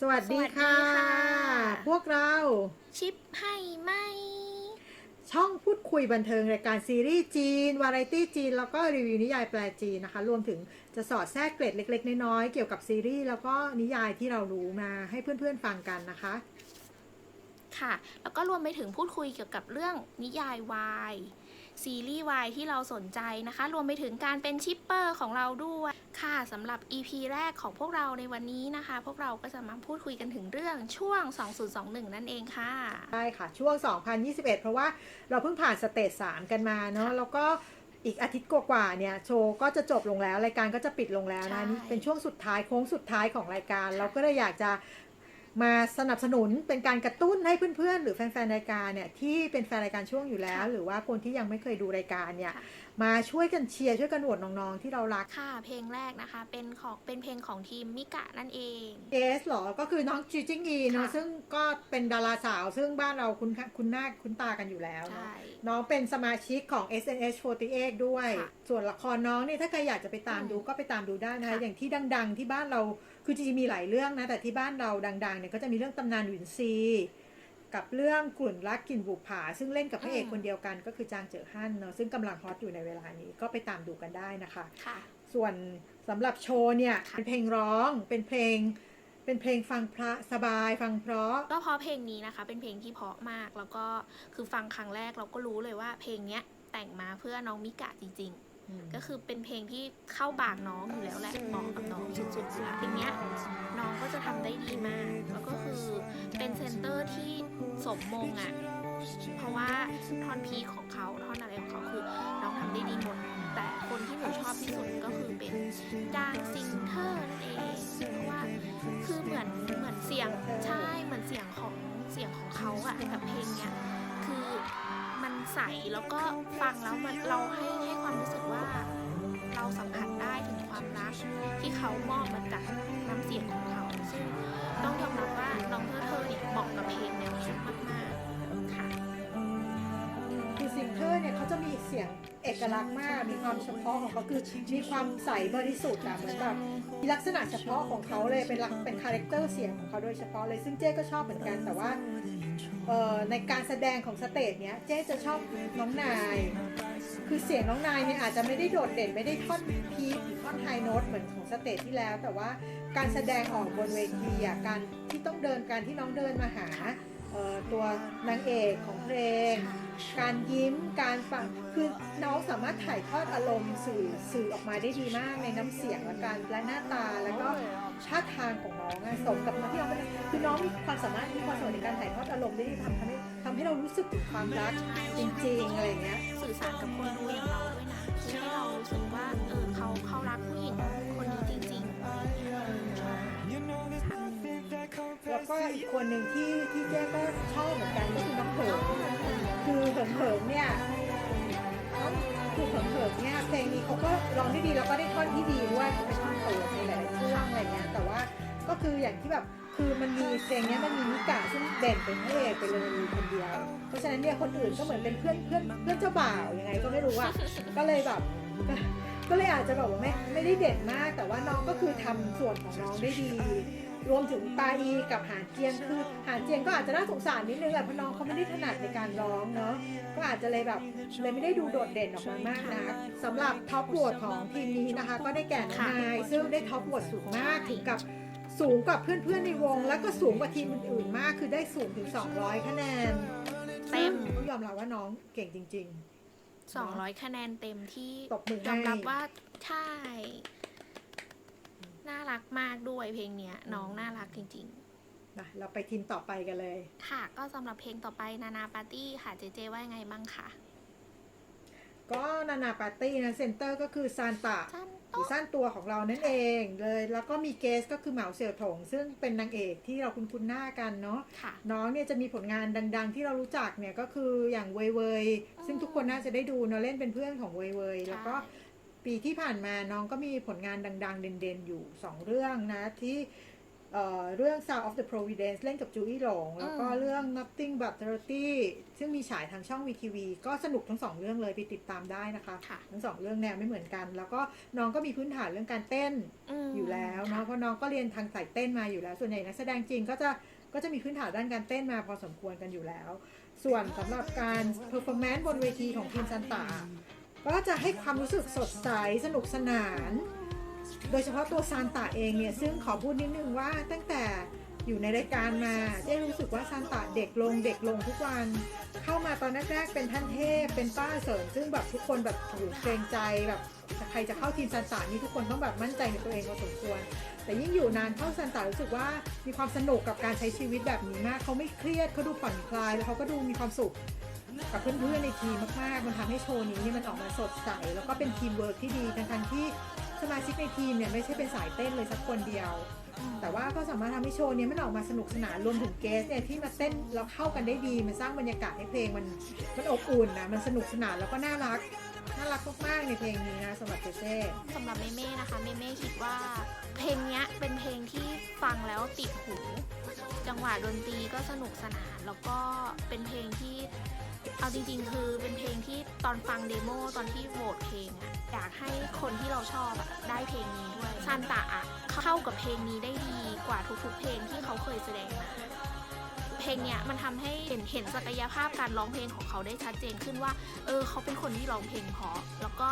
สวัสดีค่ะ สวัสดีค่ะ พวกเราชิปให้ไหม ช่องพูดคุยบันเทิงรายการซีรีส์จีน วาไรตี้จีน แล้วก็รีวิวนิยายแปลจีนนะคะ รวมถึงจะสอดแทรกเกร็ดเล็ก ๆ น้อยๆ เกี่ยวกับซีรีส์แล้วก็นิยายที่เรารู้มาให้เพื่อนๆฟังกันนะคะ ค่ะ แล้วก็รวมไปถึงพูดคุยเกี่ยวกับเรื่องนิยายวาย ซีรีส์วายที่เราสนใจนะคะ รวมไปถึงการเป็นชิปเปอร์ของเราด้วยค่ะสำหรับ EP แรกของพวกเราในวันนี้นะคะ พวกเราก็จะมาพูดคุยกันถึงเรื่องช่วง 2021 นั่นเองค่ะ ใช่ค่ะ ช่วง 2021 เพราะว่าเราเพิ่งผ่านสเตจ3กันมาเนาะค่ะแล้วก็อีกอาทิตย์กว่าๆเนี่ยโชว์ก็จะจบลงแล้ว รายการก็จะปิดลงแล้วนะใช่นี่เป็นช่วงสุดท้ายโค้งสุดท้ายของรายการค่ะเราก็เลยอยากจะ มาสนับสนุนเป็นการกระตุ้นให้เพื่อนๆ หรือแฟนๆรายการเนี่ยที่เป็นแฟนรายการช่วงอยู่แล้ว หรือว่าคนที่ยังไม่เคยดูรายการเนี่ยค่ะมาช่วยกันเชียร์ช่วยกันโหวตน้องๆที่เรารักค่ะเพลงแรกนะคะเป็นของเป็นเพลงของทีมมิกะนั่นเองเกสหรอก็คือน้องจีจิงอีเนาะค่ะซึ่งก็เป็นดาราสาว ซึ่งบ้านเราคุ้นคุ้นหน้าคุ้นตากันอยู่แล้วเนาะใช่น้องเป็นสมาชิกของ SNH48 ด้วยค่ะส่วนละครน้องเนี่ยถ้าใครอยากจะไปตามดูอืมก็ไปตามดูได้นะคะค่ะอย่างที่ดัง ๆ ที่บ้านเรา คือจริงๆมีหลายเรื่องนะ แต่ที่บ้านเราดังๆเนี่ยก็จะมีเรื่องตำนานหวินซี กับเรื่องกลุ่นรักกลิ่นบุปผา ซึ่งเล่นกับพระเอกคนเดียวกันก็คือจางเจ๋อฮั่นเนาะซึ่งกำลังฮอตอยู่ในเวลานี้ก็ไปตามดูกันได้นะคะค่ะ ส่วนสำหรับโชว์เนี่ยค่ะเป็นเพลงร้องเป็นเพลงเป็นเพลงฟังพระสบายฟังเพราะ ก็เพราะเพลงนี้นะคะ เป็นเพลงที่เพราะมากแล้วก็คือฟังครั้งแรกเราก็รู้เลยว่าเพลงเนี้ยแต่งมาเพื่อน้องมิกะจริงๆ ก็คือเป็นเพลงที่เข้าปากน้องอยู่แล้วแหละเหมาะกับน้องสุดๆอยู่แล้วเพลงเนี้ยน้องก็จะทำได้ดีมาก แล้วก็คือเป็นเซนเตอร์ที่สมมงอะ่ะเพราะว่าท่อนพีคของเขาท่อนอะไรของเขาคือน้องทำได้ดีหมด แต่คนที่หนูชอบที่สุดก็คือเป็นจางซิงเทอร์นั่นเองเพราะว่าคือเหมือนเหมือนเสียงใช่เหมือนเสียงของเสียงของเขาอะกับเพลงเนี้ยคือมัน ใสแล้วก็ฟังแล้วมันเราให้ให้ความรู้สึกว่า เราสัมผัสได้ถึงความรักที่เขามอบมาจากน้ำเสียงของเขา ซึ่งต้องยอมรับว่าน้องเธอเธอเนี่ยเหมาะกับเพลงเนว สียงเอกลักษณ์มาก มีความเฉพาะของเขาคือมีความใสบริสุทธิ์อะเหมือนแบบมีลักษณะเฉพาะของเขาเลยเป็นลักเป็นคาแรคเตอร์เสียงของเขาโดยเฉพาะเลยซึ่งเจ๊ก็ชอบเหมือนกันแต่ว่าเอ่อในการแสดงของสเตจเนี้ยเจ๊จะชอบน้องนาย คือเสียงน้องนายเนี่ยอาจจะไม่ได้โดดเด่นไม่ได้ท่อนพีคหรือท่อนไฮโน้ตเหมือนของสเตจที่แล้ว แต่ว่าการแสดงออกบนเวทีอะการที่ต้องเดินการที่น้องเดินมาหา ตัวนางเอกของเพลง การยิ้มการฟังคือน้องสามารถถ่ายทอดอารมณ์สื่อสื่อออกมาได้ดีมากในน้ำเสียงและการและหน้าตาแล้วก็ท่าทางของน้องอะสมกับที่น้องเป็นคือน้องมีความสามารถมีความสามารถในการถ่ายทอดอารมณ์ได้ดีทำทำให้ทำให้เรารู้สึกถึงความรักจริงๆอะไรเงี้ยสื่อสารกับคนดูอย่างเราด้วยนะคือให้เรารู้สึกว่าเออเขาเขารักผู้ แล้วก็อีกคนหนึ่งที่ที่เจ๊ก็ชอบเหมือนกันก็คือน้องเหิงคือเหิงเหิงเนี่ยคือเหิงเหิงเนี่ยเพลงนี้เขาก็ร้องได้ดีแล้วก็ได้ท่อนที่ดีด้วยเป็นท่อนเปิดในหลายช่วงอะไรเงี้ยแต่ว่าก็คืออย่างที่แบบคือมันมีเพลงเนี้ยมันมีนิกาซึ่งเด่นเป็นพระเอกไปเลยคนเดียว เพราะฉะนั้นเนี่ยคนอื่นก็เหมือนเป็นเพื่อนเพื่อนเพื่อนเจ้าบ่าวยังไงก็ไม่รู้อะก็เลยแบบก็เลยอาจจะแบบว่าไม่ไม่ได้เด่นมาก แต่ว่าน้องก็คือทำส่วนของน้องได้ดี รวมถึงปาอีกับหานเจียงคือหานเจียงก็อาจจะน่าสงสารนิดนึงแหละเพราะน้องเขาไม่ได้ถนัดในการร้องเนาะก็อาจจะเลยแบบเลยไม่ได้ดูโดดเด่นออกมามากนะสำหรับท็อปโหวตของทีมนี้นะคะ ก็ได้แก่น้องนายซึ่งได้ท็อปโหวตสูงมากถึงกับสูงกว่าเพื่อนๆในวง แล้วก็สูงกว่าทีมอื่นๆมาก คือได้สูงถึง 200 คะแนนเต็มซึ่งต้องยอมรับว่าน้องเก่งจริง200 คะแนนเต็มที่ตบมือให้ยอมรับว่าใช่ น่ารักมากด้วยเพลงเนี้ย น้องน่ารักจริงๆนะเราไปทีมต่อไปกันเลยๆค่ะ ก็สำหรับเพลงต่อไปนานาปาร์ตี้ค่ะเจเจว่ายังไงบ้างคะก็นานาปาร์ตี้นะเซนเตอร์ก็คือซานตะสั้นหรือสั้นตัวของเรานั่นเองเลย แล้วก็มีเกสก็คือเหมาเสี่ยวถง ซึ่งเป็นนางเอกที่เราคุ้นๆหน้ากันเนาะค่ะ น้องเนี่ยจะมีผลงานดัง ๆ ที่เรารู้จักเนี่ยก็คืออย่างเวยเวยซึ่งทุกคนน่าจะได้ดูเนาะเล่นเป็นเพื่อนของเวยเวยแล้วก็ ปีที่ผ่านมาน้องก็มีผลงานดัง ๆ เด่น ๆ อยู่สองเรื่องนะ ที่เอ่อเรื่อง Sound of the Providence เล่นกับจูอี้หลง แล้วก็อืมเรื่อง Nothing But Thirty ซึ่งมีฉายทางช่อง VTV ก็สนุกทั้งสองเรื่องเลยไปติดตามได้นะคะค่ะทั้งสองเรื่องแนวไม่เหมือนกัน แล้วก็น้องก็มีพื้นฐานเรื่องการเต้นมอยู่แล้วเนาะค่เพราะน้องก็เรียนทางสายเต้นมาอยู่แล้ว ส่วนใหญ่นักแสดงจริงก็จะก็จะมีพื้นฐานด้านการเต้นมาพอสมควรกันอยู่แล้ว ส่วนสำหรับการเพอร์ฟอร์แมนซ์บนเวทีของทีมซันตา ก็จะให้ความรู้สึกสดใสสนุกสนาน โดยเฉพาะตัวซานตาเองเนี่ย ซึ่งขอพูดนิดนึงว่าตั้งแต่อยู่ในรายการมาเจ๊รู้สึกว่าซานตาเด็กลงเด็กลงทุกวัน เข้ามาตอนแรกๆเป็นท่านเทพ เป็นป้าเสริม ซึ่งแบบทุกคนแบบถูกเกรงใจแบบใครจะเข้าทีมซานตานี่ทุกคนต้องแบบมั่นใจในตัวเองพอสมควร แต่ยิ่งอยู่นานเข้าซานตารู้สึกว่ามีความสนุกกับการใช้ชีวิตแบบนี้มากเขาไม่เครียดเขาดูผ่อนคลายแล้วเขาก็ดูมีความสุข กับเพื่อนๆในทีมมากๆ มันทำให้โชว์นี้เนี่ยมันออกมาสดใส แล้วก็เป็นทีมเวิร์กที่ดีทั้งๆที่สมาชิกในทีมเนี่ยไม่ใช่เป็นสายเต้นเลยสักคนเดียว แต่ว่าก็สามารถทำให้โชว์นี้มันออกมาสนุกสนานรวมถึงเกสเนี่ยที่มาเต้นแล้วเข้ากันได้ดี มันสร้างบรรยากาศให้เพลงมันมันอบอุ่นนะมันสนุกสนานแล้วก็น่ารักน่ารักมากๆในเพลงนี้นะสำหรับเจเจสำหรับเมเม่นะคะเมเม่คิดว่า เพลงนี้เป็นเพลงที่ฟังแล้วติดหู จังหวะดนตรีก็สนุกสนานแล้วก็เป็นเพลงที่ เอาจริงๆ คือเป็นเพลงที่ตอนฟังเดโมตอนที่โหวตเพลงอะอยากให้คนที่เราชอบอะได้เพลงนี้ด้วยซานตะอะเข้ากับเพลงนี้ได้ดีกว่าทุกๆเพลงที่เขาเคยแสดงมาเพลงเนี้ยมันทำให้เห็นเห็นศักยภาพการร้องเพลงของเขาได้ชัดเจนขึ้นว่า เออเขาเป็นคนที่ร้องเพลงเพราะแล้วก็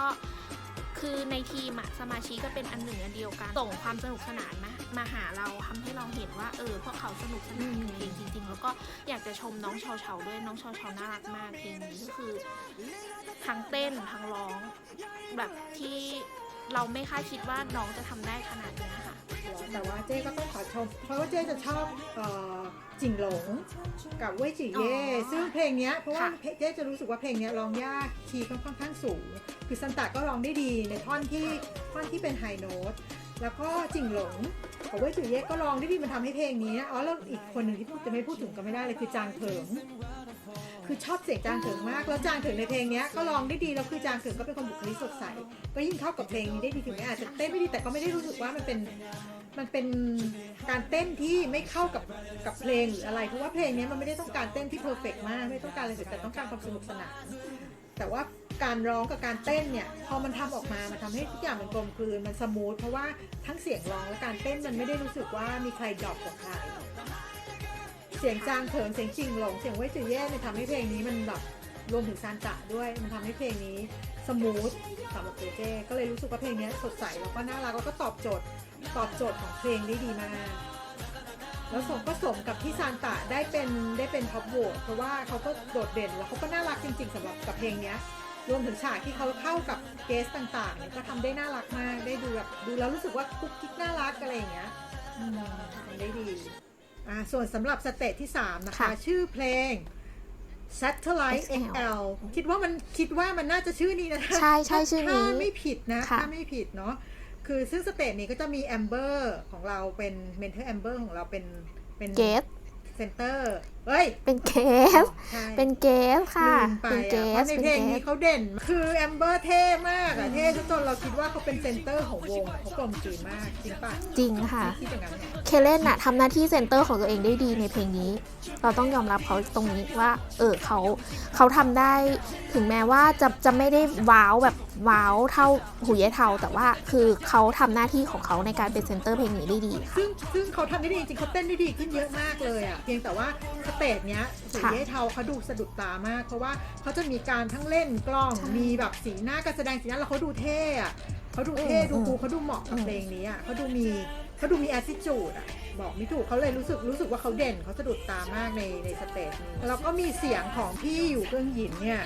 คือในทีมอะสมาชิกก็เป็นอันหนึ่งอันเดียวกัน ส่งความสนุกสนานมามาหาเราทำให้เราเห็นว่าเออพวกเขาสนุกสนานกับเพลงจริง ๆ แล้วก็อยากจะชมน้องเฉาเฉาๆด้วยน้องเฉาเฉาๆน่ารักมากเพลงนี้ก็คือทั้งเต้นทั้งร้องแบบที่ เราไม่คาดคิดว่าน้องจะทำได้ขนาดเนี้ยค่ะ แต่ว่าเจ๊ก็ต้องขอชม เพราะว่าเจ๊จะชอบเอ่อจิงหลงกับเว่ยจีเย่อ๋อซึ่งเพลงเนี้ยเพราะว่าค่ะเจ๊จะรู้สึกว่าเพลงเนี้ยร้องยากคีย์ค่อนข้างสูง คือซันตาก็ร้องได้ดีในท่อนที่ท่อนที่เป็นไฮโน้ตแล้วก็จิงหลงกับเว่ยจีเย่ก็ร้องได้ดีมันทำให้เพลงนี้นะอ๋อแล้วอีกคนหนึ่งที่พูดจะไม่พูดถึงก็ไม่ได้เลยคือจางเถิง คือชอบเสียงจางเถิงมาก แล้วจางเถิงในเพลงเนี้ยก็ร้องได้ดีแล้วคือจางเถิงก็เป็นคนบุคลิกสดใส ก็ยิ่งเข้ากับเพลงนี้ได้ดีถึงแม้อาจจะเต้นไม่ดีแต่ก็ไม่ได้รู้สึกว่ามันเป็นมันเป็นการเต้นที่ไม่เข้ากับกับเพลงหรืออะไรเพราะว่าเพลงนี้มันไม่ได้ต้องการเต้นที่เพอร์เฟกมาก ไม่ต้องการอะไรแต่ต้องการความสนุกสนานแต่ว่าการร้องกับการเต้นเนี่ยพอมันทำออกมามันทำให้ทุกอย่างมันกลมกลืนมันสมูทเพราะว่าทั้งเสียงร้องและการเต้นมันไม่ได้รู้สึกว่ามีใครดรอปกับใคร เสียงจางเถิงเสียงจริงหลงเสียงเว่ยจือเย่เนี่ยทำให้เพลงนี้มันแบบรวมถึงซานจะด้วยมันทำให้เพลงนี้สมูทสำหรับเจเจก็เลยรู้สึกว่าเพลงนี้สดใสแล้วก็น่ารักแล้วก็ตอบโจทย์ตอบโจทย์ของเพลงได้ดีมาก แล้วสมก็สมกับที่ซานตะได้เป็นได้เป็นท็อปโหวตเพราะว่าเขาก็โดดเด่นแล้วเขาก็น่ารักจริง ๆสำหรับกับเพลงเนี้ยรวมถึงฉากที่เขาเข้ากับเกสต่างๆเนี่ยก็ทำได้น่ารักมากได้ดูแบบดูแล้วรู้สึกว่ากุ๊กกิ๊กน่ารักอะไรอย่างเงี้ยทำได้ดี อ่าส่วนสำหรับสเตจที่ 3 นะคะ ค่ะชื่อเพลง Satellite XL XL คิดว่ามันคิดว่ามันน่าจะชื่อนี้นะใช่ใช่ชื่อนี้ถ้าไม่ผิดนะ ค่ะ ถ้าไม่ผิดเนาะคือซึ่งสเตจนี้ก็จะมีแอมเบอร์ของเราเป็นเมนเทอร์แอมเบอร์ของเราเป็นเป็น เกส เซนเตอร์เฮ้ย เป็นเกสใช่เป็นเกสค่ะ ลืมไปเป็นเกอะเพสราะในเป็นเพลงเกนี้สเขาเด่น คือแอมเบอร์เท่มากอะเท่จนเราคิดว่าเขาเป็นเซนเตอร์ของวงอะเขากลมกลืนมาก จริงป่ะจริงค่ะ คิดอย่างนั้นเนี่ยเคเลนน่ะทำหน้าที่เซนเตอร์ของตัวเองได้ดีในเพลงนี้ เราต้องยอมรับเขาตรงนี้ว่า เออเขาเขาทำได้ ถึงแม้ว่าจะจะไม่ได้ว้าวแบบ ว้าวเท่าหูยายเทาแต่ว่าคือเขาทำหน้าที่ของเขาในการเป็นเซนเตอร์เพลงนี้ได้ดีค่ะซึ่งซึ่งเขาทำได้ดีจริงๆเขาเต้นได้ดีขึ้นเยอะมากเลยอะเพียงแต่ว่าสเตจเนี้ยสีค่ะเยเทาเขาดูสะดุดตามาก เพราะว่าเขาจะมีการทั้งเล่นกล้องใช่มีแบบสีหน้าการแสดงสีหน้าแล้วเขาดูเท่อะเขาดูเท่อืมดูคูลอืมเขาดูเหมาะกับอืมเพลงนี้อะเขาดูมีเขาดูมี attitude อะ บอกไม่ถูกเขาเลยรู้สึกรู้สึกว่าเขาเด่นเขาสะดุดตามากในในสเตจนี้แล้วก็มีเสียงของพี่อยู่เครื่องหยินเนี่ย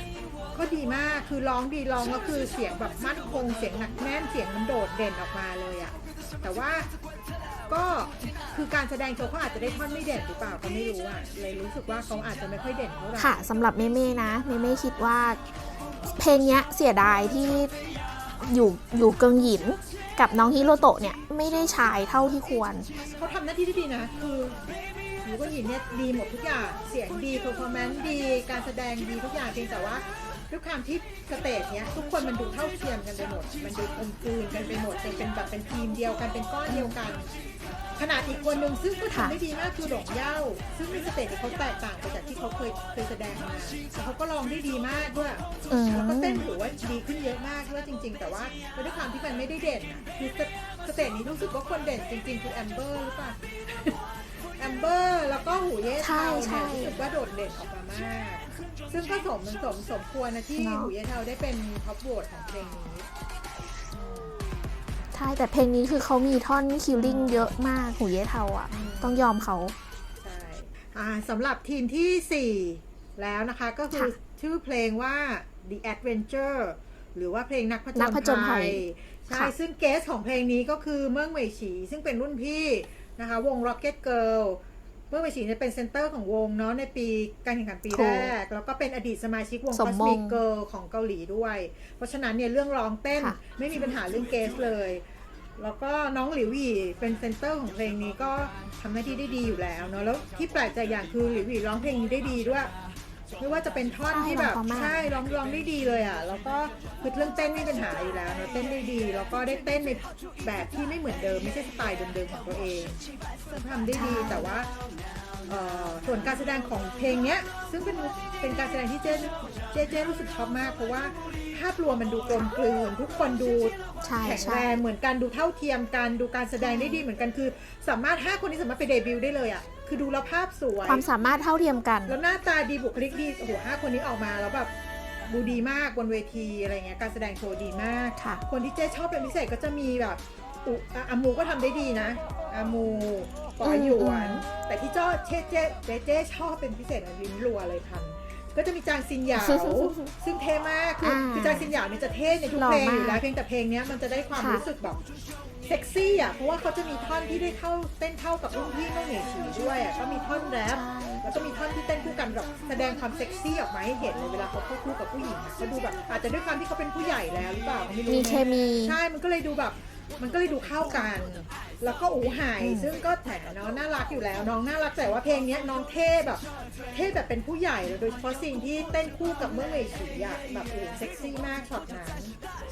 ก็ดีมากคือร้องดีร้องก็คือเสียงแบบมั่นคงเสียงหนักแน่นเสียงมันโดดเด่นออกมาเลยอะแต่ว่าก็คือการแสดงโชว์เขาอาจจะได้ท่อนไม่เด่นหรือเปล่าก็ไม่รู้อะเลยรู้สึกว่าเขาอาจจะไม่ค่อยเด่นเท่าไหร่ค่ะสำหรับเมเม่นะเมเม่คิดว่า เพลงเนี้ยเสียดายที่อยู่อยู่เกิงหยินกับน้องฮิโรโตะเนี่ย ไม่ได้ฉายเท่าที่ควร เขาทำหน้าที่ที่ดีนะ คือหนูก็หินเนี่ยดีหมดทุกอย่าง เสียงดีเพอร์ฟอร์แมนซ์ดี การแสดงดีทุกอย่างเพียงแต่ว่าด้วยความที่สเตจเนี้ยทุกคนมันดูเท่าเทียมกันไปหมด มันดูกลมกลืนกันไปหมดเป็นแบบเป็นทีมเดียวกันเป็นก้อนเดียวกัน ขนาดอีกคนนึงซึ่งก็ค่ะทำได้ดีมากคือหลงเย่าซึ่งในสเตจที่เขาแตกต่างไปจากที่เขาเคยเคยแสดงมาแต่เขาก็ร้องได้ดีมากด้วยอืม แล้วก็เต้นถือว่าดีขึ้นเยอะมากด้วยจริง ๆ แต่ว่าด้วยความที่มันไม่ได้เด่นอะคือสสเตจนี้รู้สึกว่าคนเด่นจริง ๆ คือแอมเบอร์หรือเปล่า แอมเบอร์แล้วก็หูเย่เทาใช่เนี่ยใช่รู้สึกว่าโดดเด่นออกมามาก ซึ่งก็สมมันสมสมควรนะที่เนอะ หูเย่เทาได้เป็นท็อปโหวตของเพลงนี้ใช่แต่เพลงนี้คือเขามีท่อนคิลลิ่งเยอะมากหูเย่เทาอะ ต้องยอมเขาใช่อ่าสำหรับทีมทีสี่4 แล้วนะคะก็คือค่ะชื่อเพลงว่า The Adventure หรือว่าเพลงนักผจนัญกผจญภัภัยยใช่ค่ะซึ่งเกสของเพลงนี้ก็คือเมืองเหมยฉี ซึ่งเป็นรุ่นพี่นะคะ วง Rocket Girl เมืองเหมยฉีเนี่ยเป็นเซนเตอร์ของวงเนาะในปีการแข่งขันปีถูแรกกแล้วก็เป็นอดีตสมาชิกวงสมมง Cosmic Girl ของเกาหลีด้วย เพราะฉะนั้นเนี่ยเรื่องร้องเต้นค่ะไม่มีปัญหาเรื่องเกสเลย แล้วก็น้องหลิวหวี่เป็นเซนเตอร์ของเพลงนี้ก็ทำหน้าที่ได้ดีอยู่แล้วเนาะแล้วที่แปลกใจอย่างคือหลิวหวี่ร้องเพลงนี้ได้ดีด้วย ไม่ว่าจะเป็นท่อนใช่ที่แบบร้องเพราะมากใช่ร้องร้องได้ดีเลยอะแล้วก็คือเรื่องเต้นไม่มีปัญหาอยู่แล้วเนาะเต้นได้ดีแล้วก็ได้เต้นในแบบที่ไม่เหมือนเดิมไม่ใช่สไตล์เดิมๆของตัวเองทำได้ดีแต่ว่าเอ่อส่วนการแสดงของเพลงเนี้ยซึ่งเป็นเป็นการแสดงที่เจ๊เจ๊เจ๊รู้สึกชอบมาก เพราะว่าภาพรวมมันดูกลมกลืนทุกคนดูใช่แข็งใช่แรงเหมือนกันดูเท่าเทียมกันดูการแสดงได้ดีเหมือนกันคือ สามารถห้าคนนี้สามารถไปเดบิวต์ได้เลยอะ คือดูแล้วภาพสวย ความสามารถเท่าเทียมกัน แล้วหน้าตาดีบุคลิกดีโอ้โหห้าคนนี้ออกมาแล้วแบบดูดีมากบนเวทีอะไรเงี้ยการแสดงโชว์ดีมาก ค่ะ คนที่เจ๊ชอบเป็นพิเศษก็จะมีแบบอุอะอามูก็ทำได้ดีนะอามูปอหยวน อืม แต่ที่เจ้าเจ๊เจ๊เจ๊เจ๊ชอบเป็นพิเศษอะลิ้นรัวเลยทัน ก็จะมีจางซินหยาวซึ่งเท่มากคืออาคือจางซินหยาวเนี่ยจะเท่ในทุกหล่อเพลงอยู่มากแล้วเพียงแต่เพลงเนี้ยมันจะได้ความค่ะ รู้สึกแบบ เซ็กซี่อะเพราะว่าเขาจะมีท่อนที่ได้เข้าเต้นเข้ากับรุ่นพี่น้องเหนียฉีด้วยอะก็มีท่อนแรปใช่แล้วก็มีท่อนที่เต้นคู่กันแบบแสดงความเซ็กซี่ออกมาให้เห็นเลยเวลาเขาเข้าคู่กับผู้หญิงอะก็ดูแบบอาจจะด้วยความที่เขาเป็นผู้ใหญ่แล้วหรือเปล่าไม่รู้มีนะเคมี ใช่มันก็เลยดูแบบ มันก็เลยดูเข้ากัน แล้วก็อูหายอืมซึ่งก็แถมน้องน่ารักอยู่แล้ว น้องน่ารักแต่ว่าเพลงเนี้ยน้องเท่แบบ เท่แบบเป็นผู้ใหญ่เลยโดยเฉพาะสิ่งที่เต้นคู่กับเมื่อเวฉีอะแบบโอ้โหเซ็กซี่มากช็อตนั้น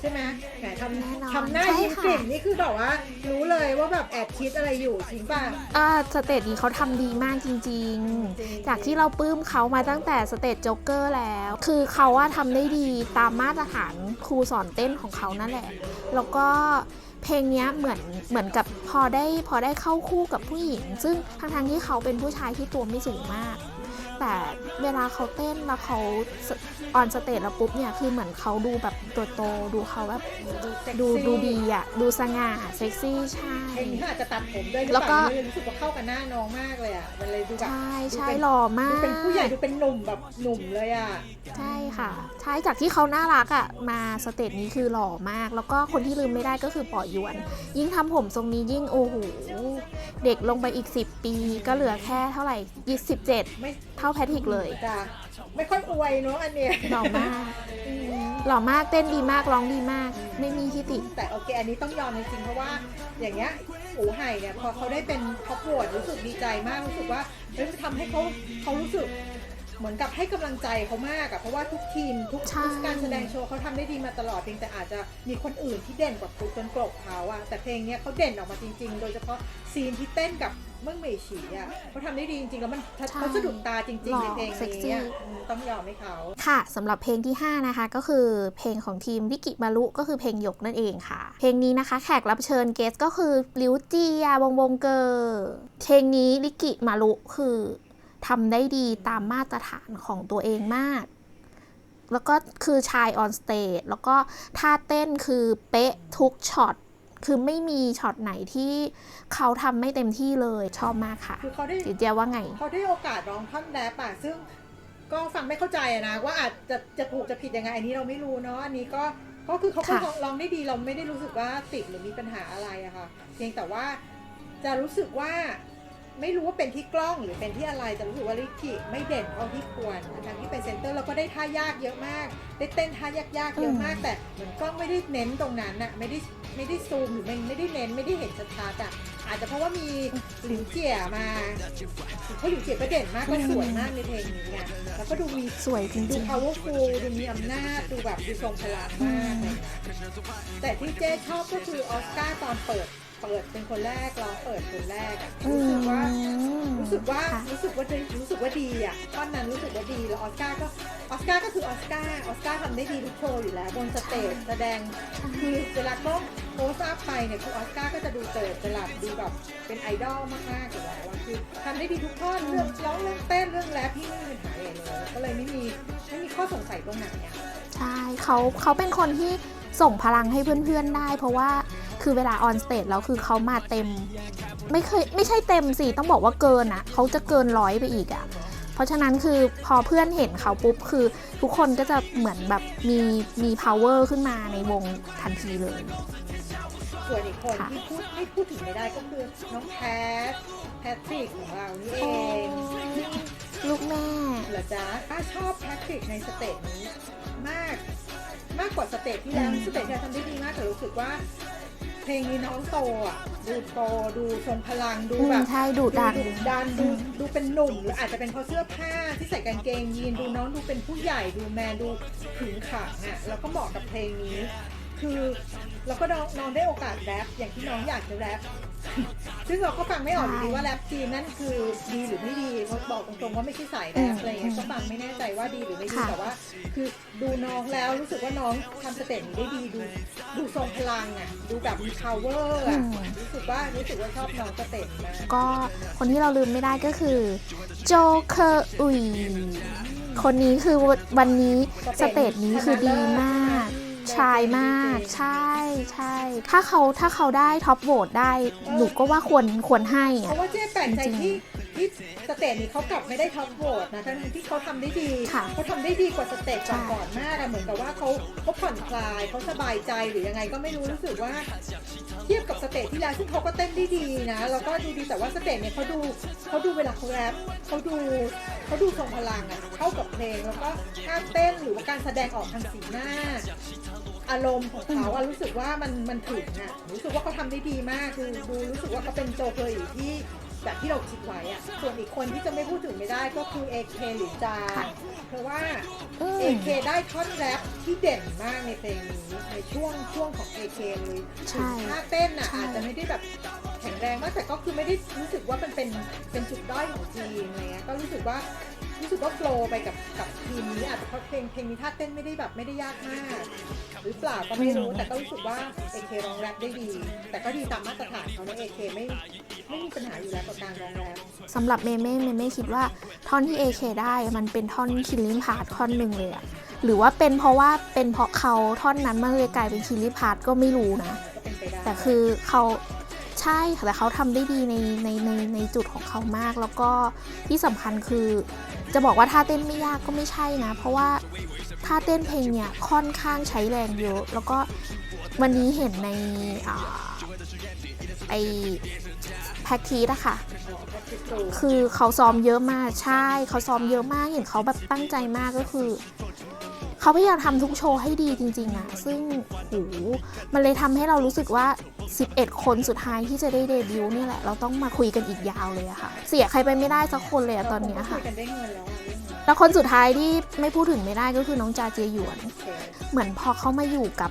ใช่ไหมแหมทแน่นอนำทำหน้าใช่ยิ้มค่ะกลิ่มนี่คือแบบว่า รู้เลยว่าแบบแอบคิดอะไรอยู่จริงป่ะ อ่าสเตจนี้เขาทำดีมากจริงจริง ๆ จากที่เราปลื้มเขามาตั้งแต่สเตจโจ๊กเกอร์แล้ว คือเขาว่าทำได้ดีตามมาตรฐานครูสอนเต้นของเขานั่นแหละ แล้วก็ เพลงนี้เหมือนเหมือนกับพอได้พอได้เข้าคู่กับผู้หญิง ซึ่งทั้งๆที่เขาเป็นผู้ชายที่ตัวไม่สูงมาก แต่เวลาเขาเต้นแล้วเขา ออนสเตจแล้วปุ๊บเนี่ยคือเหมือนเขาดูแบบตัวโตดูเขาแบบเซ็กดูซี่ดูดีอะดูสง่าเซ็กซี่ใช่เพลงนี้เขาอาจจะตัดผมด้วยหรือแล้วเปก็ล่าไม่รู้สึกว่าเข้ากับหน้าน้องมากเลยอะมันเลยดูแบบใช่ดูใช่เป็นหล่อมาดูกเป็นผู้ใหญ่ดูเป็นหนุ่มแบบหนุ่มเลยอะใช่ค่ะใช่จากที่เขาน่ารักอะ่ะมาสเตจนี้คือหล่อมาก แล้วก็คนที่ลืมไม่ได้ก็คือปอหยวน ยิ่งทำผมทรงนี้ยิ่งโอ้โหเด็กลงไปอีก 10 ปีก็เหลือแค่เท่าไหร่ยี่สิบเจ็ดไม่เท่าแพทริกเลยจ้ะ ไม่ค่อยอวยเนาะอันเนี้ยหล่อมากอืมหล่อมากเต้นดีมากร้องดีมาก ไม่มีที่ติแต่โอเคอันนี้ต้องยอมจริงๆเพราะว่าอย่างเงี้ยอูไห่เนี่ยพอเขาได้เป็นท็อปโหวตรู้สึกดีใจมากรู้สึกว่าเฮ้ยมันทำให้เขาเขารู้สึก เหมือนกับให้กำลังใจเขามากอะเพราะว่าทุกทีมทุกใช่ทุกการแสดงโชว์เขาทำได้ดีมาตลอดเพียงแต่อาจจะมีคนอื่นที่เด่นกว่าคุจนกลบเขาอะแต่เพลงเนี้ยเขาเด่นออกมาจริง ๆ โดยเฉพาะซีนที่เต้นกับเมื่อเหมยฉีอะเขาทำได้ดีจริงๆ แล้วมันเขาสะดุดตาจริงๆในเพลงนี้อะอืมต้องยอมให้เขาค่ะสำหรับเพลงที่ 5 นะคะ ก็คือเพลงของทีมวิกิมารุก็คือเพลงหยกนั่นเองค่ะ เพลงนี้นะคะ แขกรับเชิญเกสก็คือลิวจียาวงวงเกอร์เพลงนี้วิกิมารุคือ ทำได้ดีตามมาตรฐานของตัวเองมาก แล้วก็คือชายออนสเตจแล้วก็ท่าเต้นคือเป๊ะทุกช็อตคือไม่มีช็อตไหนที่เขาทำไม่เต็มที่เลยชอบมากค่ะคือเขาได้จิเจียว่าไงเขาได้โอกาสร้องท่อนแรปอะซึ่งก็ฟังไม่เข้าใจอะนะ ว่าอาจจะจะถูกจะผิดยังไงอันนี้เราไม่รู้เนาะอันนี้ก็ก็คือเขาก็ค่ะร้องได้ดีเราไม่ได้รู้สึกว่าติดหรือมีปัญหาอะไรอะค่ะเพียงแต่ว่าจะรู้สึกว่า ไม่รู้ว่าเป็นที่กล้องหรือเป็นที่อะไรแต่รู้สึกว่าลิกิไม่เด่นเท่าที่ควรทั้งที่เป็นเซนเตอร์แล้วก็ได้ท่ายากเยอะมาก ได้เต้นท่ายากๆเยอะมาก แต่เหมือนกล้องไม่ได้เน้นตรงนั้นอะไม่ได้ไม่ได้ซูมหรือไม่ไม่ได้เน้นไม่ได้เห็นชัดๆอะอาจจะเพราะว่ามีหลิวเจี๋ยมาเพราะหลิวเจี๋ยก็เด่นมากก็สวยมากในเพลงนี้ไงแล้วก็ดูมีสวยจดูริง powerful ดูมีอำนาจดูแบบดูทรงพลังมากอะไรอย่างเงี้ยแต่ที่เจ๊ชอบก็คือออสการ์ตอนเปิด เปิดเป็นคนแรกร้องเปิดคนแรกอะอืรู้สึกว่ามรู้สึกว่าค่ะรู้สึกว่าดีรู้สึกว่าดีอะท่อนนั้นรู้สึกว่าดีแล้วออสการ์ก็ออสการ์ก็คือออสการ์ออสการ์ทำได้ดีทุกโชว์อยู่แล้วบนสเตจแสดงคือเวลาก็โพสต์อัพไปเนี่ยคือออสการ์ก็จะดูเติร์ดจลัดดูแบบเป็นไอดอลมากๆอยู่แล้วอะคือทำได้ดีทุกท่อนเรื่องร้องเรื่องเต้นเรื่องแรปที่ไม่มีปัญหาอะไรเลยก็เลยไม่มีไม่มีข้อสงสัยตรงไหนอะใช่เขาเขาเป็นคนที่ส่งพลังให้เพื่อนๆได้ เพราะว่า คือเวลาออนสเตจแล้วคือเขามาเต็ม ไม่เคยไม่ใช่เต็มสิต้องบอกว่าเกินอะเขาจะเกินร้อยไปอีกอะเพราะฉะนั้นคือพอเพื่อนเห็นเขาปุ๊บคือทุกคนก็จะเหมือนแบบมีมี power ขึ้นมาในวงทันทีเลย ส่วนอีกคนค่ะ ที่พูดไม่พูดถึงไม่ได้ก็คือน้องแพทแพทริกของเรานี่เองลูกแม่ เหรอจ๊ะป้าชอบแพทริกในสเตจนี้มาก มากกว่าสเตจที่แล้วอืม สเตจที่แล้วทำได้ดีมากแต่รู้สึกว่า เพลงนี้น้องโตอะ ดูโตดูทรงพลังดูอืมแบบใช่ดุดันดุดันดูดูเป็นหนุ่มหรืออาจจะเป็นเพราะเสื้อผ้าที่ใส่กางเกงยีนดูน้องดูเป็นผู้ใหญ่ดูแมนดูขึงขังอะแล้วก็เหมาะกับเพลงนี้ คือเราก็น้องน้องได้โอกาสแรปอย่างที่น้องอยากจะแรป ซึ่งเราก็ฟังไม่ออกอยู่ดีว่าแรปจีนนั่นคือดีหรือไม่ดีเพราะบอกตรงๆว่าไม่ใช่สายแรปอะไรเงี้ยก็ฟังไม่แน่ใจว่าดีหรือไม่ดีค่ะ แต่ว่า คือดูน้องแล้วรู้สึกว่าน้องทำสเต็ปนี้ได้ดีดูดูทรงพลังอะดูแบบมี power อะรู้สึกว่ารู้สึกว่าชอบน้องสเต็ปมาก ก็คนที่เราลืมไม่ได้ก็คือโจเคอร์อุยคนนี้คือวันนี้สเตจนี้คือดีมาก ชายมาก ใช่ใช่ถ้าเขาถ้าเขาได้ท็อปโหวตได้หนูก็ว่าควรควรให้เพอะ ราะว่าเจ๊แปลกใจจริงๆที่ที่สเตจนี้เขากลับไม่ได้ท็อปโหวตนะทั้งที่เขาทำได้ดีค่ะเขาทำได้ดีกว่าสเตจใช่ก่อนๆมากอะเหมือนกับว่าเขาเขาผ่อนคลายเขาสบายใจหรือยังไงก็ไม่รู้รู้สึกว่าเทียบกับสเตจที่แล้วซึ่งเขาก็เต้นได้ดีนะ แล้วก็ดูดีแต่ว่าสเตจเนี่ยเขาดูเขาดูเวลาเขาแรปเขาดูเขาดูทรงพลังอะเข้ากับเพลงแล้วก็การเต้นหรือว่าการแสดงออกทางสีหน้า อารมณ์ของเขาอะรู้สึกว่ามันมันถึงอะรู้สึกว่าเขาทำได้ดีมากคือดูรู้สึกว่าเขาเป็นโจเคอร์อยู่ที่ แบบที่เราคิดไว้อะส่วนอีกคนที่จะไม่พูดถึงไม่ได้ก็คือเอเคหรือจาค่ะเพราะว่าอืเอมเคได้ท่อนแรปที่เด่นมากในเพลงนี้ในช่วงช่วงของเอเคเลยใช่ท่าเต้นอะใช่อาจจะไม่ได้แบบแข็งแรงมากแต่ก็คือไม่ได้รู้สึกว่ามันเป็นเป็นจุดด้อยของทีมอะไรเงี้ยก็รู้สึกว่ารู้สึกว่าโฟลว์ไปกับกับทีมนี้อาจจะเพราะเพลงเพลงนี้ท่าเต้นไม่ได้แบบไม่ได้ยากมาก หรือเปล่าก็ไม่รู้แต่ก็รู้สึกว่า AK ร้องแรปได้ดี แต่ก็ดีตามมาตรฐานเขาใน AK ไม่ ไม่มีปัญหาอยู่แล้วกับการร้องแรปสำหรับเมเม่เมเม่คิดว่าท่อนที่ AK ได้มันเป็นท่อนคิลลิ่งพาร์ทท่อนหนึ่งเลยอะหรือว่าเป็นเพราะว่าเป็นเพราะเขาท่อนนั้นมันเลยกลายเป็นคิลลิ่งพาร์ทก็ไม่รู้นะ ก็เป็นไปได้แต่คือเขาใช่ค่ะแต่เขาทำได้ดีในในในในจุดของเขามาก แล้วก็ที่สำคัญคือ จะบอกว่าท่าเต้นไม่ยากก็ไม่ใช่นะ เพราะว่าท่าเต้นเพลงเนี่ยค่อนข้างใช้แรงเยอะ แล้วก็วันนี้เห็นในอ่าไอ แพ็กทีอะค่ะ คือเขาซ้อมเยอะมากใช่ เขาซ้อมเยอะมากเห็นเขาแบบตั้งใจมากก็คือ เขาพยายามทำทุกโชว์ให้ดีจริง ๆอะซึ่งโหมันเลยทำให้เรารู้สึกว่า 11 คนสุดท้ายที่จะได้เดบิวต์เนี่ยแหละ เราต้องมาคุยกันอีกยาวเลยอะค่ะ เสียใครไปไม่ได้สักคนเลยอะตอนเนี้ยค่ะแล้วคนสุดท้ายที่ไม่พูดถึงไม่ได้ก็คือน้องจาเจยหยวนเคเหมือนพอเขามาอยู่กับ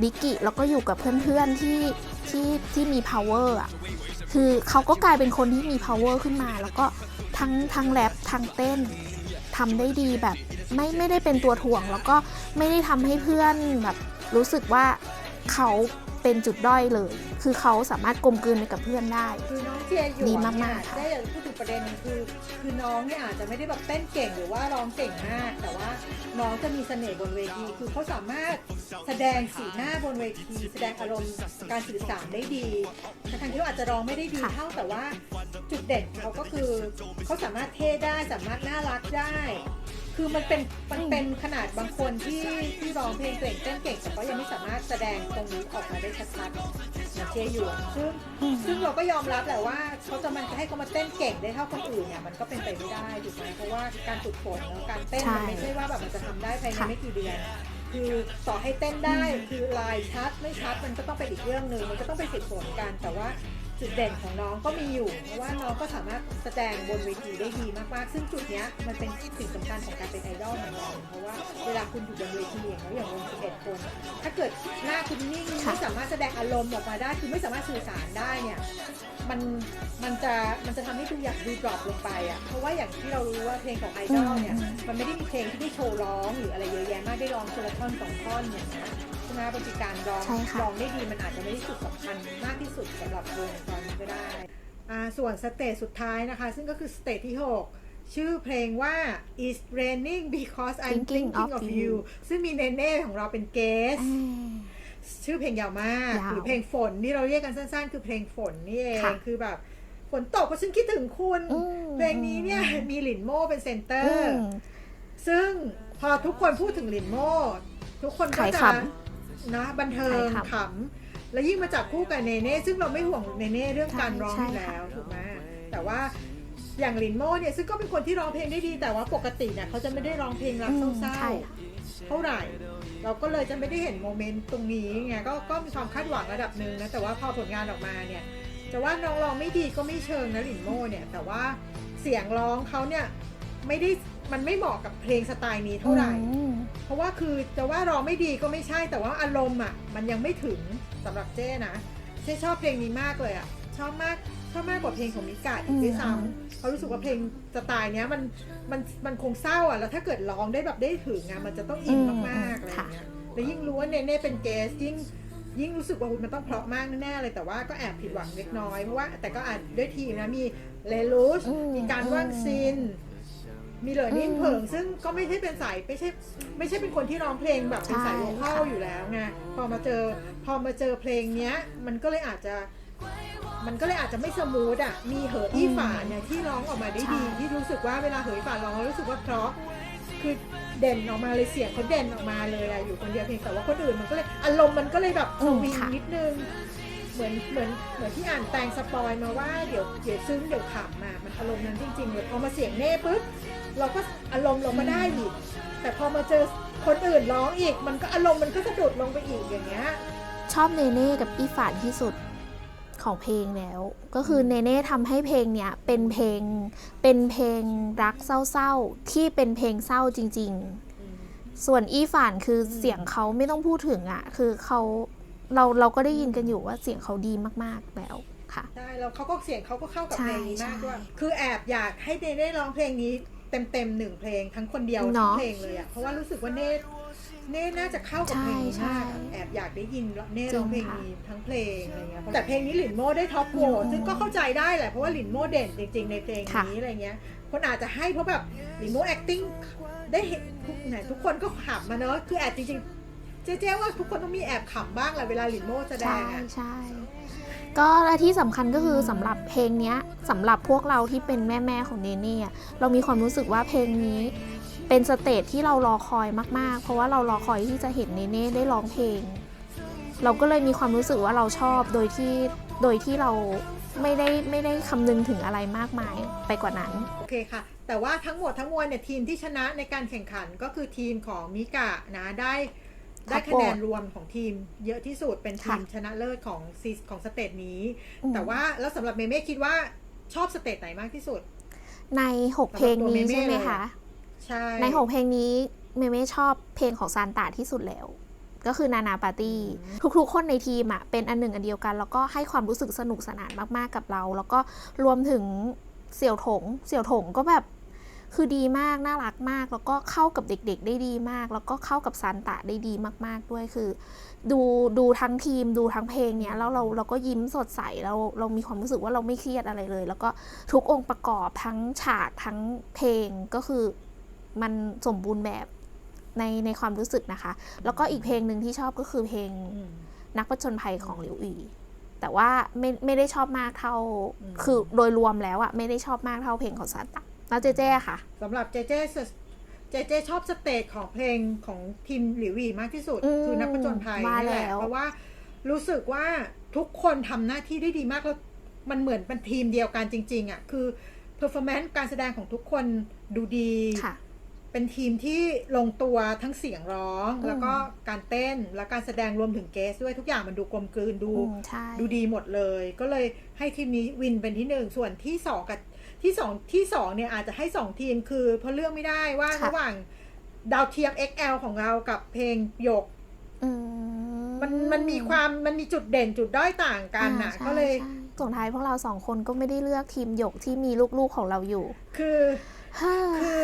บิกกิแล้วก็อยู่กับเพื่อนๆที่ที่ที่มี power อะ คือเขาก็กลายเป็นคนที่มี power ขึ้นมา แล้วก็ทั้งทั้งแรปทั้งเต้นทำได้ดีแบบไม่ไม่ได้เป็นตัวถ่วง แล้วก็ไม่ได้ทำให้เพื่อนแบบรู้สึกว่าเขา เป็นจุดด้อยเลย คือเขาสามารถกลมกลืนไปกับเพื่อนได้ คือน้องเจียหยวนดีเนี่ยมากๆค่ะ ได้อยากจะพูดถึงประเด็นหนึงคือ คือน้องเนี่ยอาจจะไม่ได้แบบเต้นเก่งหรือว่าร้องเก่งมาก แต่ว่าน้องจะมีเสน่ห์บนเวที คือเขาสามารถแสดงสีหน้าบนเวที แสดงอารมณ์การสื่อสารได้ดีทั้งที่ว่าอาจจะร้องไม่ได้ดีค่ะ เท่าแต่ว่าจุดเด่นของเขาก็คือเขาสามารถเท่ได้สามารถน่ารักได้ คือมันเป็นมันเป็นขนาดบางคนที่ที่ร้องเพลงเก่งเต้นเก่งแต่ก็ยังไม่สามารถแสดงตรงนี้ออกมาได้ชัดๆเหมือนเจหยวนซึ่งซึ่งเราก็ยอมรับแหละว่าเขาจะมันจะให้เขามาเต้นเก่งได้เท่าคนอื่นเนี่ยมันก็เป็นไปไม่ได้ถูกไหมเพราะว่าการฝึกฝนแล้วการเต้นใช่มันไม่ใช่ว่าแบบมันจะทำได้ภายในค่ะไม่กี่เดือนคือต่อให้เต้นได้คือลายชัดไม่ชัดมันก็ต้องเป็นอีกเรื่องหนึ่งมันก็ต้องไปฝึกฝนกันแต่ว่า จุดเด่นของน้องก็มีอยู่ เพราะว่าน้องก็สามารถแสดงบนเวทีได้ดีมากๆ ซึ่งจุดเนี้ยมันเป็นสิ่งสำคัญของการเป็นไอดอลเหมือนกันเพราะว่าเวลาคุณอยู่บนเวทีอย่างเขาอย่างวง11 คน ถ้าเกิดหน้าคุณนิ่งไม่สามารถแสดงอารมณ์ออกมาได้คือไม่สามารถสื่อสารได้เนี่ยมันมันจะมันจะทำให้ดูอย่ากดูดรอปลงไปอะเพราะว่าอย่างที่เรารู้ว่าเพลงของไอดอลเนี่ยมันไม่ได้มีเพลงที่ได้โชว์ร้องหรืออะไรเยอะแยะมากได้ร้องคนละท่อนสองท่อนอย่างนี้ย ไหมบางทีการร้องใช่ค่ะร้องได้ดีมันอาจจะไม่ได้สุดสำคัญมากที่สุดสำหรับวงตอนนี้ก็ได้อ่าส่วนสเตจสุดท้ายนะคะ ซึ่งก็คือสเตจที่ 6 ชื่อเพลงว่า It's Raining Because I'm Thinking Thinking of of You You ซึ่งมีเนเน่ของเราเป็นเกส อ่า ชื่อเพลงยาวมาก ยาวหรือเพลงฝนที่เราเรียกกันสั้นๆ คือเพลงฝนนี่เองค่ะคือแบบ ฝนตกเพราะฉันคิดถึงคุณ อืม เพลงนี้เนี่ยมีหลินโม่เป็นเซนเตออืร์ ม ซึ่งพอทุกคนพูดถึงหลินโม่ ทุกคนก็ขายจะข นะบันเทิงขายขำขำแล้วยิ่งมาจับคู่กับเนเน่ซึ่งเราไม่ห่วงเนเน่เรื่องการร้องใช่อยู่ใช่แล้วถูกไหมแต่ว่าอย่างหลินโม่เนี่ยซึ่งก็เป็นคนที่ร้องเพลงได้ดี แต่ว่าปกติเนี่ยเขาจะไม่ได้ร้องเพลงรักอืมเศร้าใช่ๆเท่าไหร่ เราก็เลยจะไม่ได้เห็นโมเมนต์ตรงนี้ไงก็ก็มีความคาดหวังระดับหนึ่งนะแต่ว่าพอผลงานออกมาเนี่ยจะว่าน้องร้องไม่ดีก็ไม่เชิงนะหลินโม่เนี่ยแต่ว่าเสียงร้องเขาเนี่ยไม่ได้ มันไม่เหมาะกับเพลงสไตล์นี้เท่าไหร่ อืมเพราะว่าคือจะว่าร้องไม่ดีก็ไม่ใช่แต่ว่าอารมณ์อะมันยังไม่ถึงสำหรับเจ้นะเจ้ชอบเพลงนี้มากเลยอะชอบมากชอบมากกว่าเพลงของมิกาอีกด้วยซ้ำเพราะรู้สึกว่าเพลงสไตล์เนี้ยมันมันมันคงเศร้าอะแล้วถ้าเกิดร้องได้แบบได้ถึงอะมันจะต้องอินมากๆอะไรอย่างเงี้ยแล้วยิ่งรู้ว่าเนเน่เป็นเกสยิ่งยิ่งรู้สึกว่ามันต้องเพราะมากแน่ๆเลยแต่ว่าก็แอบผิดหวังเล็กน้อยเพราะว่าแต่ก็อาจด้วยทีมนะมีเลลูสอืม มีการว่างซิน มีเหลือนิ่นอืมเผิงซึ่งก็ไม่ใช่เป็นสายไม่ใช่ไม่ใช่เป็นคนที่ร้องเพลงแบบเป็นสายใช่โวคอลค่ะอยู่แล้วไงพอมาเจอพอมาเจอเพลงเนี้ย มันก็เลยอาจจะมันก็เลยอาจจะไม่สมูทอะ มีเหออี้ฝาเนี่ยที่ร้องออกมาได้ดีใช่ที่รู้สึกว่าเวลาเหออี้ฝาร้องแล้วรู้สึกว่าเพราะคือเด่นออกมาเลยเสียงเขาเด่นออกมาเลยอะอยู่คนเดียวเพียงแต่ว่าคนอื่นมันก็เลยอารมณ์มันก็เลยแบบสวิงนิดนึง เหมือนเหมือนเหมือนที่อ่านแตงสปอยมาว่าเดี๋ยวเดี๋ยวซึ้งเดี๋ยวขำมามันอารมณ์นั้นจริงๆเลยพอมาเสียงเน่ปุ๊บเราก็อารมณ์ลงมาได้อีก แต่พอมาเจอคนอื่นร้องอีก มันก็อารมณ์มันก็สะดุดลงไปอีกอย่างเงี้ยชอบเนเน่กับอีฝานที่สุดของเพลงแล้ว ก็คือเนเน่ทำให้เพลงเนี้ยเป็นเพลงเป็นเพลงรักเศร้าๆที่เป็นเพลงเศร้าจริง ๆ ส่วนอีฝานคือเสียงเขาไม่ต้องพูดถึงอะ คือเขา เราเราก็ได้ยินกันอยู่ว่าเสียงเขาดีมากๆแล้วค่ะ ใช่แล้วเขาก็เสียงเขาก็เข้ากับใช่เพลงนี้มากด้วยใช่คือแอบอยากให้เน่ได้ร้องเพลงนี้เต็มเต็มๆหนึ่งเพลงทั้งคนเดียวทั้เนาะงเพลงเลยอะเพราะว่ารู้สึกว่าเน่เน่น่าจะเข้ากับเพลงนี้ใช่มากใช่แอบอยากได้ยินเน่จริงร้องเพลงค่ะนี้ทั้งเพลงอะไรเงี้ยแต่เพลงนี้หลินโม่ได้ท็อปโหวตอืมซึ่งก็เข้าใจได้แหละเพราะว่าหลินโม่เด่นจริง ๆ ในเพลงค่ะนี้อะไรเงี้ย คนอาจจะให้เพราะแบบหลินโม่ acting ได้เห็นทุกไหนทุกคนก็ขำมาเนอะคือแอบจริงๆ เจ๊ๆว่าทุกคนต้องมีแอบขำบ้างแหละเวลาหลินโม่แสดใช่งอะใช่ก็และที่สำคัญก็คือสำหรับเพลงเนี้ยสำหรับพวกเราที่เป็นแม่แม่ๆของเนเน่อะเรามีความรู้สึกว่าเพลงนี้ เป็นสเตจที่เรารอคอยมากๆ เพราะว่าเรารอคอยที่จะเห็นเนเน่ได้ร้องเพลง เราก็เลยมีความรู้สึกว่าเราชอบโดยที่โดยที่เราไม่ได้ไม่ได้คำนึงถึงอะไรมากมายไปกว่านั้น โอเคค่ะ แต่ว่าทั้งหมดทั้งมวลเนี่ยทีมที่ชนะในการแข่งขันก็คือทีมของมิกะนะได้ ได้คะแนนรวมของทีม เยอะที่สุดเป็นทีมค่ะชนะเลิศของซีของสเตจนี้อืมแต่ว่าแล้วสำหรับเมเม่คิดว่าชอบสเตจไหนมากที่สุด ในหกเพลงนี้สำหรับตัวเมเม่ใช่ไหมเลยคะใช่ในหกเพลงนี้เมเม่ชอบเพลงของซานตาที่สุดแล้วก็คือนานาปาร์ตี้ ทุกๆ คนในทีมอะเป็นอันหนึ่งอันเดียวกัน แล้วก็ให้ความรู้สึกสนุกสนานมากๆกับเรา แล้วก็รวมถึงเสี่ยวถง เสี่ยวถงก็แบบ คือดีมากน่ารักมาก แล้วก็เข้ากับเด็กๆได้ดีมาก แล้วก็เข้ากับซานตาได้ดีมากๆด้วยคือ ดูดูทั้งทีมดูทั้งเพลงเนี้ยแล้วเราเราก็ยิ้มสดใสเราเรามีความรู้สึกว่าเราไม่เครียดอะไรเลย แล้วก็ทุกองค์ประกอบทั้งฉากทั้งเพลงก็คือมันสมบูรณ์แบบในในความรู้สึกนะคะ แล้วก็อีกเพลงหนึ่งที่ชอบก็คือเพลงอืมนักประจนภัยของหลิวอีแต่ว่าไม่ไม่ได้ชอบมากเท่าอืมคือโดยรวมแล้วอะไม่ได้ชอบมากเท่าเพลงของซานตา แล้วเจเจ้ค่ะสำหรับเจเจเจเจชอบสเตจของเพลงของทีมหลิวหวีมากที่สุดอืมคือนักประจนภัยว่านี่แหละแล้วเพราะว่ารู้สึกว่าทุกคนทำหน้าที่ได้ดีมากแล้วมันเหมือนเป็นทีมเดียวกันจริง ๆอะคือ performance การแสดงของทุกคนดูดีค่ะเป็นทีมที่ลงตัวทั้งเสียงร้องอืมแล้วก็การเต้นและการแสดงรวมถึงเกสด้วยทุกอย่างมันดูกลมกลืนดูอืมใช่ดูดีหมดเลย ก็เลยให้ทีมนี้วินเป็นที่หนึ่งส่วนที่สองกับ ที่สองที่สองเนี่ยอาจจะให้สองทีมคือเพราะเลือกไม่ได้ว่าค่ะระหว่างดาวเทียม XL ของเรากับเพลงหยกอืมันมันมีความมันมีจุดเด่นจุดด้อยต่างกันอ่าน่ะใช่ก็เลยใช่ส่วนท้ายพวกเราสองคนก็ไม่ได้เลือกทีมหยกที่มีลูกๆของเราอยู่ คือคือ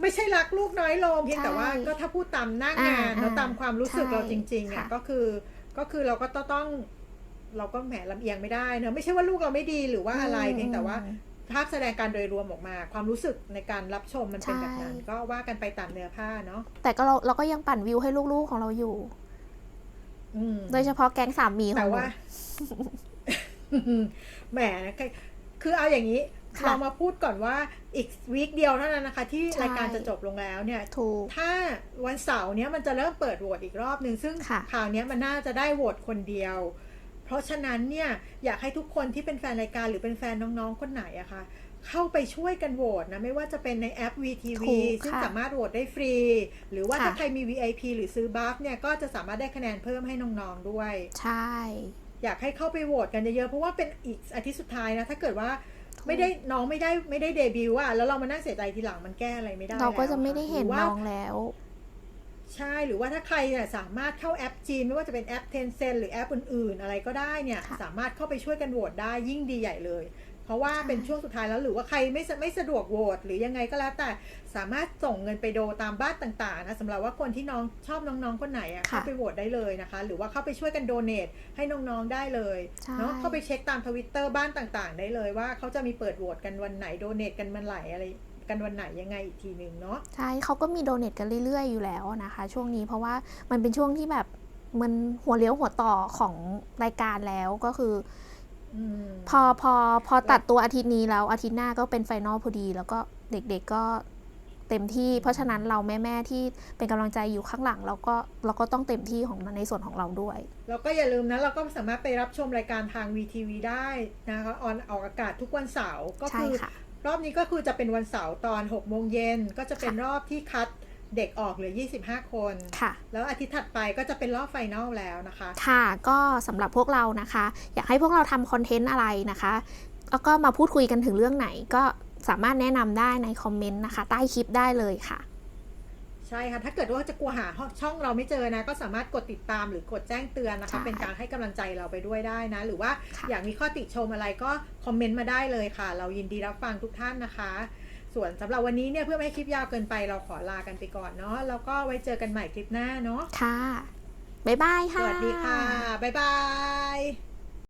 ไม่ใช่รักลูกน้อยลงเพียงใช่แต่ว่าก็ถ้าพูดตามหน้างานอ่าแล้วตามความรู้สึกใช่เราจริงๆอะค่ะก็คือก็คือเราก็ต้อง เราก็แหมลำเอียงไม่ได้เนอะไม่ใช่ว่าลูกเราไม่ดีหรือว่าอะไรเพียงแต่ว่า ภาพแสดงการโดยรวมออกมา ความรู้สึกในการรับชมมันเป็นแบบนั้นใช่ก็ว่ากันไปตามเนื้อผ้าเนาะแต่ก็เราเราก็ยังปั่นวิวให้ลูกๆของเราอยู่อืมโดยเฉพาะแก๊งสามมีขอแต่งหนูว่าแหมคือเอาอย่างนี้ค่ะเรามาพูดก่อนว่าอีกวีคเดียวเท่านั้นนะคะ ที่ใช่รายการจะจบลงแล้วเนี่ยถูกถ้าวันเสาร์เนี้ยมันจะเริ่มเปิดโหวตอีกรอบหนึ่งซึ่งค่ะคราวเนี้ยมันน่าจะได้โหวตคนเดียว เพราะฉะนั้นเนี่ยอยากให้ทุกคนที่เป็นแฟนรายการหรือเป็นแฟนน้องๆคนไหนอะคะเข้าไปช่วยกันโหวตนะ ไม่ว่าจะเป็นในแอป VTV ถูกซึ่งค่ะสามารถโหวตได้ฟรี หรือว่าค่ะถ้าใครมี VIP หรือซื้อบัฟเนี่ยก็จะสามารถได้คะแนนเพิ่มให้น้องๆด้วย ใช่ อยากให้เข้าไปโหวตกันเยอะๆเพราะว่าเป็นอีกอาทิตย์สุดท้ายนะ ถ้าเกิดว่าไม่ได้น้องไม่ได้ไม่ได้เดบิวต์อะแล้วเรามานั่งเสียใจทีหลังมันแก้อะไรไม่ได้เราก็จะแล้วไม่ได้เห็นรือว่าน้องแล้ว ใช่หรือว่าถ้าใครเนี่ยสามารถเข้าแอปจีน ไม่ว่าจะเป็นแอป Tencent หรือแอปอื่นๆ อะไรก็ได้เนี่ยค่ะสามารถเข้าไปช่วยกันโหวตได้ยิ่งดีใหญ่เลย เพราะว่าใช่เป็นช่วงสุดท้ายแล้วหรือว่าใครไม่สไม่สะดวกโหวตหรือยังไงก็แล้วแต่สามารถส่งเงินไปโดตามบ้านต่างๆนะสำหรับว่าคนที่น้องชอบน้องๆคนไหนอะค่ะเข้าไปโหวตได้เลยนะคะ หรือว่าเข้าไปช่วยกันโดเนทให้น้องๆได้เลยใช่เนาะเข้าไปเช็คตามทวิตเตอร์บ้านต่างๆ ได้เลยว่าเขาจะมีเปิดโหวตกันวันไหนโดเนทกันมันไหลอะไร กันวันไหนยังไงอีกทีหนึ่งเนาะใช่เขาก็มีโดเนทกันเรื่อยๆ อยู่แล้วนะคะ ช่วงนี้เพราะว่ามันเป็นช่วงที่แบบมันหัวเลี้ยวหัวต่อของรายการแล้วก็คืออืมพอพอพอตัดตัวอาทิตย์นี้แล้วอาทิตย์หน้าก็เป็นไฟนอลพอดี แล้วก็เด็กๆก็เต็มที่ เพราะฉะนั้นเราแม่ๆที่เป็นกำลังใจอยู่ข้างหลัง เราก็เราก็ต้องเต็มที่ของในส่วนของเราด้วย แล้วก็อย่าลืมนะ เราก็สามารถไปรับชมรายการทาง VTV ได้นะคะออนออกอากาศทุกวันเสาร์ก็ใช่คือค่ะ รอบนี้ก็คือจะเป็นวันเสาร์ตอน6โมงเย็นก็จะเป็นค่ะรอบที่คัดเด็กออกเหลือ 25 คน ค่ะ แล้วอาทิตย์ถัดไปก็จะเป็นรอบไฟนอลแล้วนะคะ ค่ะ ก็สำหรับพวกเรานะคะ อยากให้พวกเราทำคอนเทนต์อะไรนะคะ แล้วก็มาพูดคุยกันถึงเรื่องไหน ก็สามารถแนะนำได้ในคอมเมนต์นะคะ ใต้คลิปได้เลยค่ะ ใช่ค่ะถ้าเกิดว่าจะกลัวหาช่องเราไม่เจอนะ ก็สามารถกดติดตามหรือกดแจ้งเตือนนะใช่คะ เป็นการให้กำลังใจเราไปด้วยได้นะ หรือว่าค่ะอยากมีข้อติชมอะไรก็คอมเมนต์มาได้เลยค่ะ เรายินดีรับฟังทุกท่านนะคะ ส่วนสำหรับวันนี้เนี่ยเพื่อไม่ให้คลิปยาวเกินไปเราขอลากันไปก่อนเนาะแล้วก็ไว้เจอกันใหม่คลิปหน้าเนาะค่ะบ๊ายบายสค่ะวัสดีค่ะบ๊ายบาย